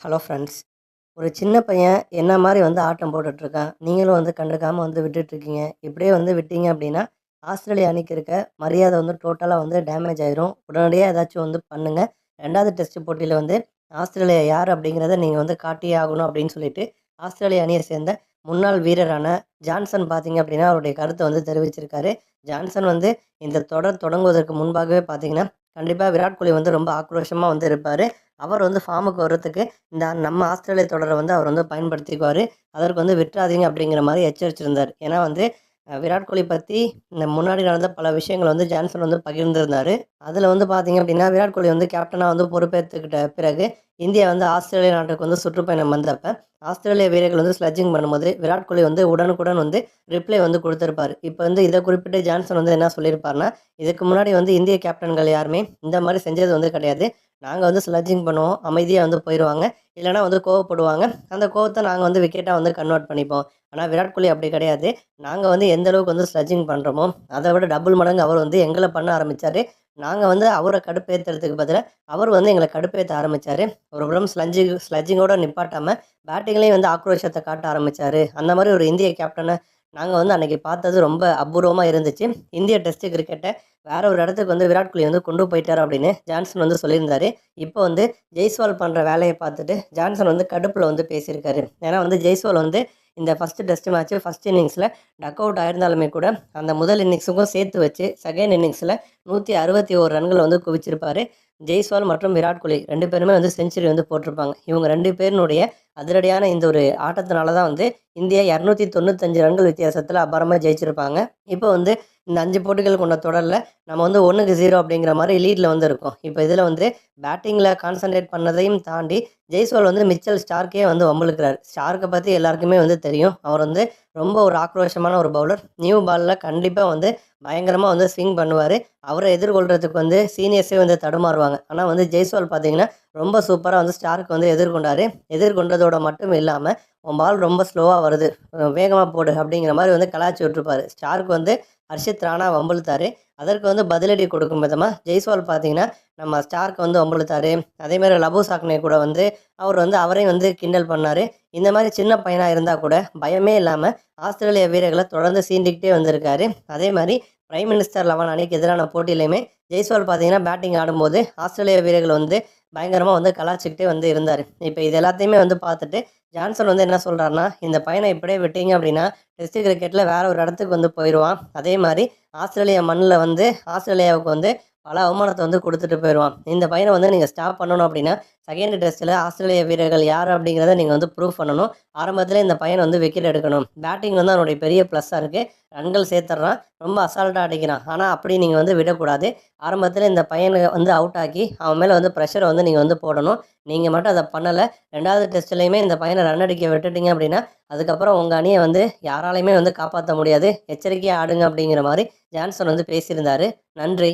Hello friends. ஒரு சின்ன பையன் என்ன மாதிரி வந்து ஆட்டம் போட்டுட்ருக்கான்? நீங்களும் வந்து கண்டுக்காமல் வந்து விட்டுட்ருக்கீங்க. இப்படியே வந்து விட்டீங்க அப்படின்னா ஆஸ்திரேலியா அணிக்கு இருக்க மரியாதை வந்து டோட்டலாக வந்து டேமேஜ் ஆயிரும். உடனடியாக ஏதாச்சும் வந்து பண்ணுங்கள் ரெண்டாவது டெஸ்ட் போட்டியில் வந்து ஆஸ்திரேலியா யார் அப்படிங்கிறத நீங்கள் வந்து காட்டியே ஆகணும் அப்படின்னு சொல்லிட்டு ஆஸ்திரேலியா அணியை சேர்ந்த முன்னாள் வீரரான ஜான்சன் பார்த்தீங்க அப்படின்னா அவருடைய கருத்தை வந்து தெரிவிச்சிருக்காரு. ஜான்சன் வந்து இந்த தொடர் தொடங்குவதற்கு முன்பாகவே பார்த்தீங்கன்னா கண்டிப்பாக விராட் கோலி வந்து ரொம்ப ஆக்ரோஷமாக வந்து இருப்பார். அவர் வந்து ஃபார்முக்கு வர்றதுக்கு இந்த நம்ம ஆஸ்திரேலிய தொடரை வந்து அவர் வந்து பயன்படுத்திக்குவார். அதற்கு வந்து விட்டுறாதீங்க அப்படிங்கிற மாதிரி எச்சரிச்சிருந்தார். ஏன்னா வந்து விராட் கோலி பற்றி இந்த முன்னாடி நடந்த பல விஷயங்கள் வந்து ஜான்சன் வந்து பகிர்ந்திருந்தார். அதில் வந்து பார்த்தீங்க அப்படின்னா விராட் கோலி வந்து கேப்டனாக வந்து பொறுப்பேற்றுக்கிட்ட பிறகு இந்தியா வந்து ஆஸ்திரேலியா நாட்டுக்கு வந்து சுற்றுப்பயணம் வந்தப்ப ஆஸ்திரேலிய வீரர்கள் வந்து ஸ்லட்ஜிங் பண்ணும்போது விராட் கோலி வந்து உடனுக்குடன் வந்து ரிப்ளை வந்து கொடுத்துருப்பாரு. இப்போ வந்து இதை குறிப்பிட்டு ஜான்சன் வந்து என்ன சொல்லியிருப்பாருன்னா இதுக்கு முன்னாடி வந்து இந்திய கேப்டன்கள் யாருமே இந்த மாதிரி செஞ்சது வந்து கிடையாது. நாங்கள் வந்து ஸ்லட்ஜிங் பண்ணுவோம். அமைதியாக வந்து போயிடுவாங்க இல்லைனா வந்து கோவப்படுவாங்க. அந்த கோவத்தை நாங்கள் வந்து விக்கெட்டாக வந்து கன்வெர்ட் பண்ணிப்போம். ஆனால் விராட் கோலி அப்படி கிடையாது. நாங்கள் வந்து எந்த அளவுக்கு வந்து ஸ்லட்ஜிங் பண்ணுறோமோ அதை விட டபுள் மடங்கு அவர் வந்து எங்களை பண்ண ஆரம்பித்தார் நாங்கள் வந்து அவரை கடுப்பேற்றுறதுக்கு பதிலாக அவர் வந்து எங்களை கடுப்பேற்ற ஆரம்பித்தார் ஒரு புறம் ஸ்லஜிங் ஸ்லட்ஜிங்கோட நிப்பாட்டாமல் பேட்டிங்லேயும் வந்து ஆக்ரோஷத்தை காட்ட ஆரம்பித்தார் அந்த மாதிரி ஒரு இந்திய கேப்டனை நாங்கள் வந்து அன்றைக்கி பார்த்தது ரொம்ப அபூர்வமாக இருந்துச்சு. இந்திய டெஸ்ட் கிரிக்கெட்டை வேற ஒரு இடத்துக்கு வந்து விராட் கோலி வந்து கொண்டு போயிட்டார் அப்படின்னு ஜான்சன் வந்து சொல்லியிருந்தாரு. இப்போ வந்து ஜெய்ஸ்வால் பண்ணுற வேலையை பார்த்துட்டு ஜான்சன் வந்து கடுப்பில் வந்து பேசியிருக்காரு. ஏன்னா வந்து ஜெய்ஸ்வால் வந்து இந்த ஃபஸ்ட்டு டெஸ்ட் மேட்ச்சு ஃபஸ்ட் இன்னிங்ஸில் டக் அவுட் ஆயிருந்தாலுமே கூட அந்த முதல் இன்னிங்ஸுக்கும் சேர்த்து வச்சு செகண்ட் இன்னிங்ஸில் நூற்றி அறுபத்தி ஓரு ரன்கள் வந்து குவிச்சிருப்பார். ஜெய்ஸ்வால் மற்றும் விராட் கோலி ரெண்டு பேருமே வந்து செஞ்சுரி வந்து போட்டிருப்பாங்க. இவங்க ரெண்டு பேரினுடைய அதிரடியான இந்த ஒரு ஆட்டத்தினால தான் வந்து இந்தியா இரநூத்தி தொண்ணூத்தஞ்சு ரன்கள் வித்தியாசத்தில் அபாரமாக ஜெயிச்சிருப்பாங்க. இப்போ வந்து இந்த அஞ்சு போட்டிகள் கொண்ட தொடரில் நம்ம வந்து ஒன்றுக்கு ஜீரோ அப்படிங்கிற மாதிரி லீடில் வந்து இருக்கும். இப்போ இதில் வந்து பேட்டிங்கில் கான்சன்ட்ரேட் பண்ணதையும் தாண்டி ஜெய்ஸ்வால் வந்து மிச்சல் ஸ்டார்க்கே வந்து வம்பளுக்கிறார் ஸ்டார்க்கை பற்றி எல்லாருக்குமே வந்து தெரியும். அவர் வந்து ரொம்ப ஒரு ஆக்ரோஷமான ஒரு பவுலர் நியூ பாலில் கண்டிப்பாக வந்து பயங்கரமாக வந்து ஸ்விங் பண்ணுவார். அவரை எதிர்கொள்கிறதுக்கு வந்து சீனியர்ஸே வந்து தடுமாறுவாங்க. ஆனால் வந்து ஜெய்ஸ்வால் பார்த்தீங்கன்னா ரொம்ப சூப்பராக வந்து ஸ்டார்க் வந்து எதிர்கொண்டார். எதிர்கொண்டதோட மட்டும் இல்லாமல் உன் பால் ரொம்ப ஸ்லோவாக வருது. வேகமாக போடு அப்படிங்கிற மாதிரி வந்து கலாச்சி விட்டுருப்பாரு. ஸ்டார்க் வந்து ஹர்ஷித் ராணா வம்பளுத்தாரு அதற்கு வந்து பதிலடி கொடுக்கும் விதமாக ஜெய்ஸ்வால் பார்த்தீங்கன்னா நம்ம ஸ்டார்க்கு வந்து வம்பிழுத்தாரு அதேமாதிரி லபு சாக்னே கூட வந்து அவர் வந்து அவரையும் வந்து கிண்டல் பண்ணார். இந்த மாதிரி சின்ன பையனாக இருந்தால் கூட பயமே இல்லாமல் ஆஸ்திரேலிய வீரர்களை தொடர்ந்து சீண்டிக்கிட்டே வந்திருக்காரு. அதே மாதிரி பிரைம் மினிஸ்டர் லெவன் அணிக்கு எதிரான போட்டியிலையுமே ஜெய்ஸ்வால் பார்த்தீங்கன்னா பேட்டிங் ஆடும்போது ஆஸ்திரேலிய வீரர்கள் வந்து பயங்கரமாக வந்து கலாச்சிக்கிட்டே வந்து இருந்தார். இப்போ இது எல்லாத்தையுமே வந்து பார்த்துட்டு ஜான்சன் வந்து என்ன சொல்கிறாருன்னா இந்த பையனை இப்படியே விட்டீங்க அப்படின்னா டெஸ்ட் கிரிக்கெட்டில் வேற ஒரு இடத்துக்கு வந்து போயிடுவான் அதே மாதிரி ஆஸ்திரேலியா மண்ணில் வந்து ஆஸ்திரேலியாவுக்கு வந்து பல அவமானத்தை வந்து கொடுத்துட்டு போயிடுவான் இந்த பையனை வந்து நீங்கள் ஸ்டாப் பண்ணணும் அப்படின்னா செகண்ட் டெஸ்ட்டில் ஆஸ்திரேலிய வீரர்கள் யார் அப்படிங்கிறத நீங்கள் வந்து ப்ரூவ் பண்ணணும். ஆரம்பத்தில் இந்த பையன் வந்து விக்கெட் எடுக்கணும். பேட்டிங் வந்து அவனுடைய பெரிய ப்ளஸ்ஸாக இருக்குது ரன்கள் சேர்த்துட்றான். ரொம்ப அசால்ட்டாக அடிக்கிறான். ஆனால் அப்படி நீங்கள் வந்து விடக்கூடாது. ஆரம்பத்தில் இந்த பையனை வந்து அவுட் ஆக்கி அவன் மேலே வந்து ப்ரெஷரை வந்து நீங்கள் வந்து போடணும். நீங்கள் மட்டும் அதை பண்ணலை. ரெண்டாவது டெஸ்ட்லேயுமே இந்த பையனை ரன் அடிக்க விட்டுட்டீங்க அப்படின்னா அதுக்கப்புறம் உங்கள் அணியை வந்து யாராலையுமே வந்து காப்பாற்ற முடியாது. எச்சரிக்கையாக ஆடுங்க அப்படிங்கிற மாதிரி ஜான்சன் வந்து பேசியிருந்தார். நன்றி.